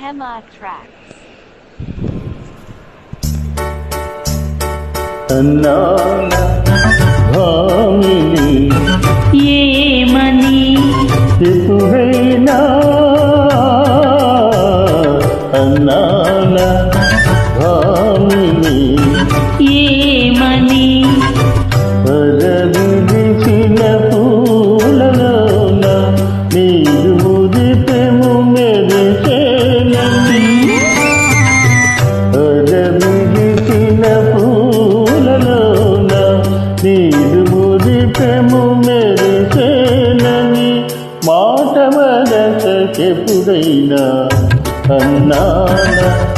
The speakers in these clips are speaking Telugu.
Hema Tracks. ये मनी तुम्हें ना अन्ना भामिनी ये ఎప్పుడైనా అన్నానా?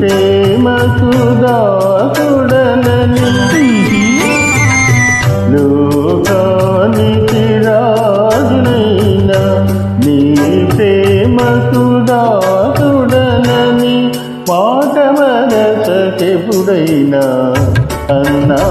ప్రేమ సుధాకుడనని లోకానికి రాజునైన నీ ప్రేమ సుధాకుడనని పాట మనసకెపుడైనా అన్నా